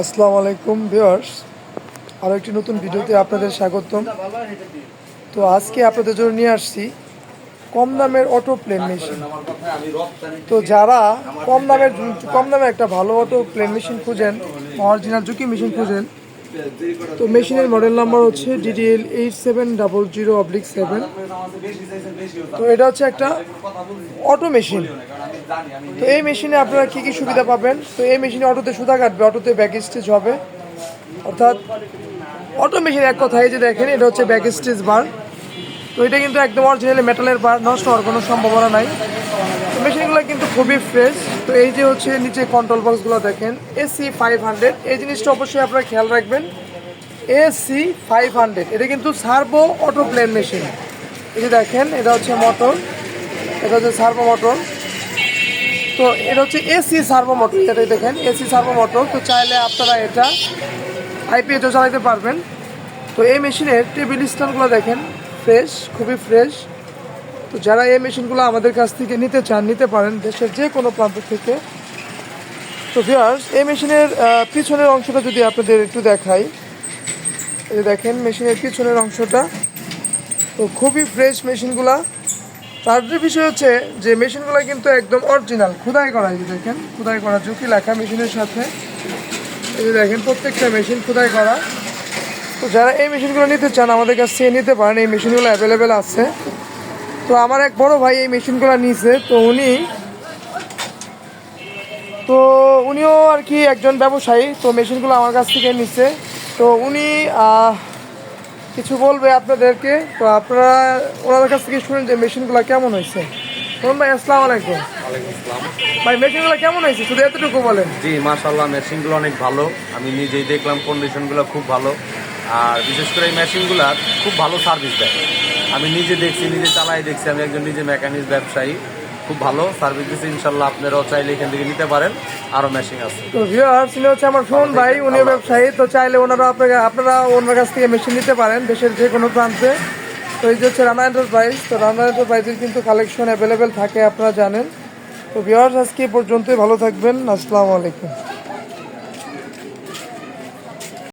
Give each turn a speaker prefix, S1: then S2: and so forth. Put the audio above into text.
S1: আসসালামু আলাইকুম ভিউয়ার্স। আরও একটি নতুন ভিডিওতে আপনাদের স্বাগতম। তো আজকে আপনাদের জন্য নিয়ে আসছি কম দামের অটো প্লেন মেশিন তো যারা কম দামের কম দামে একটা ভালো অটো প্লেন মেশিন খুঁজেন অরিজিনাল জুকি মেশিন খুঁজেন, তো মেশিনের মডেল নাম্বার হচ্ছে DDL eight seven double zero oblique seven তো এটা হচ্ছে একটা অটো মেশিন তো এই মেশিনে আপনারা কি কি সুবিধা পাবেন? তো এই মেশিনে অটোতে সুতা কাটবে অটোতে ব্যাক স্টিচ হবে। অর্থাৎ অটো মেশিন এক কথা এই যে দেখেন এটা হচ্ছে ব্যাক স্টিচ বার তো এটা কিন্তু একদম অরিজিনালি মেটালের বার নষ্ট হওয়ার কোনো সম্ভাবনা নাই। তো মেশিনগুলো কিন্তু খুবই ফ্রেশ তো এই যে হচ্ছে নিচে কন্ট্রোল বক্সগুলো দেখেন এসি ফাইভ হান্ড্রেড এই জিনিসটা অবশ্যই আপনারা খেয়াল রাখবেন। এসি ফাইভ হান্ড্রেড এটা কিন্তু সার্ভো অটো প্লেন মেশিন এই যে দেখেন, এটা হচ্ছে মোটর এটা হচ্ছে সার্ভো মোটর তো এটা হচ্ছে এসি সার্ভো মোটর এটাই দেখেন এসি সার্ভো মোটর তো চাইলে আপনারা এটা আইপিএচও চালাতে পারবেন। তো এই মেশিনের টেবিল স্ট্যান্ডগুলো দেখেন ফ্রেশ খুবই ফ্রেশ তো যারা এই মেশিনগুলো আমাদের কাছ থেকে নিতে চান, নিতে পারেন দেশের যে কোনো প্রান্ত থেকে। তো ভিউয়ার্স এই মেশিনের পিছনের অংশটা যদি আপনাদের একটু দেখাই দেখেন, মেশিনের পিছনের অংশটা। তো খুবই ফ্রেশ মেশিনগুলো। তার যে বিষয় হচ্ছে যে মেশিনগুলো কিন্তু একদম অরিজিনাল খোদাই করা এই দেখেন, খোদাই করা ঝুঁকি লেখা মেশিনের সাথে। এই দেখেন, প্রত্যেকটা মেশিন খোদাই করা। তো যারা এই মেশিনগুলো নিতে চান, আমাদের কাছ থেকে নিতে পারেন, এই মেশিনগুলো অ্যাভেলেবেল আছে। তো আমার এক বড় ভাই এই মেশিনগুলো নিয়েছে তো উনি তো উনিও আর কি একজন ব্যবসায়ী, তো মেশিনগুলো আমার কাছ থেকে নিচ্ছে তো উনি কিছু বলবে আপনাদেরকে? তো আপনারা ওনাদের কাছ থেকে শুনেন যে মেশিনগুলো কেমন হয়েছে। মোহন ভাই আসসালামু আলাইকুম। ভাই মেশিনগুলো কেমন হয়েছে? শুধু এতটুকু বলেন।
S2: জি মাশাল্লাহ মেশিনগুলো অনেক ভালো। আমি নিজেই দেখলাম কন্ডিশনগুলো খুব ভালো। আর বিশেষ করে এই মেশিনগুলো খুব ভালো সার্ভিস দেয়। আমি নিজে দেখছি নিজে চালাই দেখছি। আমি একজন নিজে মেকানিক ব্যবসায়ী। খুব ভালো সার্ভিস দিচ্ছে ইনশাল্লাহ আপনারাও চাইলে এখান থেকে নিতে পারেন। আরও মেশিন আছে।
S1: তো ভিউয়ার্স ইনি হচ্ছে আমার ফোন ভাই উনি ব্যবসায়ী তো চাইলে ওনারা আপনাকে আপনারা ওনার কাছ থেকে মেশিন নিতে পারেন দেশের যে কোনো প্রান্তে। তো এই যে হচ্ছে রানা এন্টারপ্রাইজ তো রানা এন্টারপ্রাইজের কিন্তু কালেকশন অ্যাভেলেবেল থাকে আপনারা জানেন। তো ভিউয়ার্স আজকে পর্যন্তই ভালো থাকবেন আসসালামু আলাইকুম।